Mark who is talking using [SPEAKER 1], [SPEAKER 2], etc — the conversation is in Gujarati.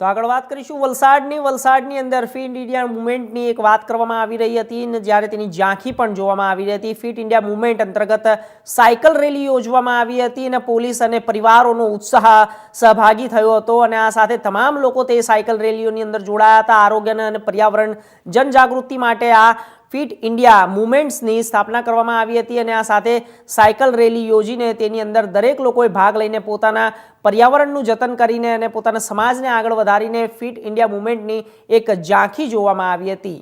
[SPEAKER 1] તો આગળ વાત કરીશું વલસાડની. વલસાડની અંદર ફિટ ઇન્ડિયા મુવમેન્ટની એક વાત કરવામાં આવી રહી હતી અને જ્યારે તેની ઝાંખી પણ જોવામાં આવી રહી હતી. ફિટ ઇન્ડિયા મુવમેન્ટ અંતર્ગત સાયકલ રેલી યોજવામાં આવી હતી અને પોલીસ અને પરિવારોનો ઉત્સાહ સહભાગી થયો હતો અને આ સાથે તમામ લોકો તે સાયકલ રેલીઓની અંદર જોડાયા હતા. આરોગ્ય અને પર્યાવરણ જનજાગૃતિ માટે આ ફિટ ઇન્ડિયા મુવમેન્ટ્સની સ્થાપના કરવામાં આવી હતી અને આ સાથે સાયકલ રેલી યોજીને તેની અંદર દરેક લોકોએ ભાગ લઈને પોતાના પર્યાવરણનું જતન કરીને અને પોતાના સમાજને આગળ વધારીને ફિટ ઇન્ડિયા મુવમેન્ટની એક ઝાંખી જોવામાં આવી હતી.